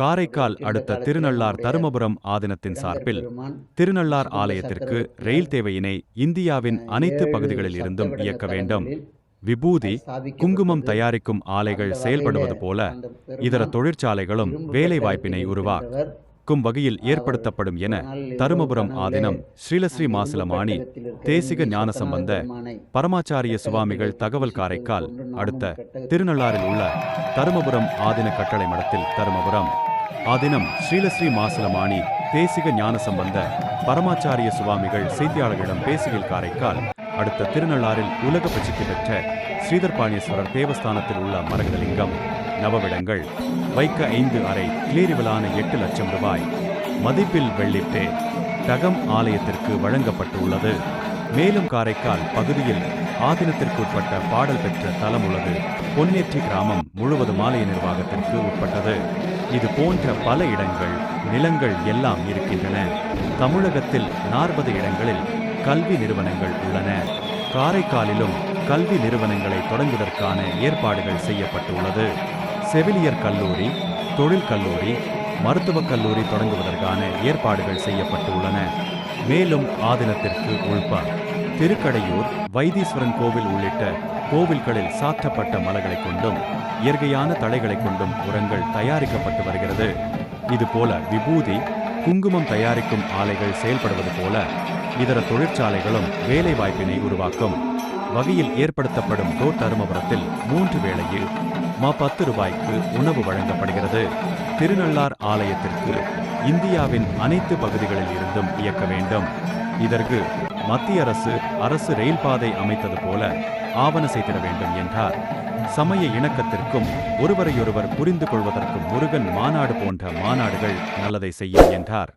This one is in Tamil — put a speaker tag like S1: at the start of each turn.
S1: காரைக்கால் அடுத்த திருநள்ளார் தருமபுரம் ஆதீனத்தின் சார்பில் திருநள்ளார் ஆலயத்திற்கு ரயில் தேவையினை இந்தியாவின் அனைத்து பகுதிகளில் இருந்தும் இயக்க வேண்டும். விபூதி குங்குமம் தயாரிக்கும் ஆலைகள் செயல்படுவது போல இதர தொழிற்சாலைகளும் வேலை வாய்ப்பினை உருவாக்கும் வகையில் ஏற்படுத்தப்படும் என தருமபுரம் ஆதீனம் ஸ்ரீலஸ்ரீ மாசிலமாணி தேசிக ஞானசம்பந்த பரமாச்சாரிய சுவாமிகள் தகவல் காரைக்கால் அடுத்த திருநள்ளாறில் உள்ள தருமபுரம் ஆதீன கட்டளை மடத்தில் தருமபுரம். ஆதினம் ஸ்ரீலஸ்ரீ மாசிலமாணி தேசிக ஞானசம்பந்த பரமாச்சாரிய சுவாமிகள் செய்தியாளர்களிடம் பேசுகையில் காரைக்கால் அடுத்த திருநள்ளாறில் உலக பிரசித்தி பெற்ற ஸ்ரீதர்பாணீஸ்வரர் தேவஸ்தானத்தில் உள்ள மரகதலிங்கம் நவவிடங்கள் வைக்க ஐந்து அறை கிளீரிவிலான எட்டு லட்சம் ரூபாய் மதிப்பில் வெள்ளிப்பே தகம் ஆலயத்திற்கு வழங்கப்பட்டுள்ளது. மேலும் காரைக்கால் பகுதியில் ஆதீனத்திற்குட்பட்ட பாடல் பெற்ற தலம் உள்ளது. பொன்னேற்றி கிராமம் முழுவதும் ஆலய நிர்வாகத்திற்கு உட்பட்டது. இது போன்ற பல இடங்கள் நிலங்கள் எல்லாம் இருக்கின்றன. தமிழகத்தில் நாற்பது இடங்களில் கல்வி நிறுவனங்கள் உள்ளன. காரைக்காலிலும் கல்வி நிறுவனங்களை தொடங்குவதற்கான ஏற்பாடுகள் செய்யப்பட்டுள்ளது. செவிலியர் கல்லூரி தொழில் கல்லூரி மருத்துவக் கல்லூரி தொடங்குவதற்கான ஏற்பாடுகள் செய்யப்பட்டுள்ளன. மேலும் ஆதீனத்திற்கு உள்பார் திருக்கடையூர் வைத்தீஸ்வரன் கோவில் உள்ளிட்ட கோவில்களில் சாற்றப்பட்ட மலர்களைக் கொண்டும் இயற்கையான தழைகளைக் கொண்டும் உரங்கள் தயாரிக்கப்பட்டு வருகிறது. இதுபோல விபூதி குங்குமம் தயாரிக்கும் ஆலைகள் செயல்படுவது போல இதர தொழிற்சாலைகளும் வேலைவாய்ப்பினை உருவாக்கும். வகையில் ஏற்படுத்தப்படும் டோர் தருமபுரத்தில் மூன்று வேளையில் மா பத்து ரூபாய்க்கு உணவு வழங்கப்படுகிறது. திருநள்ளார் ஆலயத்திற்கு இந்தியாவின் அனைத்து பகுதிகளில் இருந்தும் இயக்க வேண்டும். இதற்கு மத்திய அரசு அரசு ரயில் பாதை அமைத்தது போல ஆவண செய்திட வேண்டும் என்றார். சமய இணக்கத்திற்கும் ஒருவரையொருவர் புரிந்து கொள்வதற்கும் முருகன் மாநாடு போன்ற மாநாடுகள் நல்லதை செய்யும் என்றார்.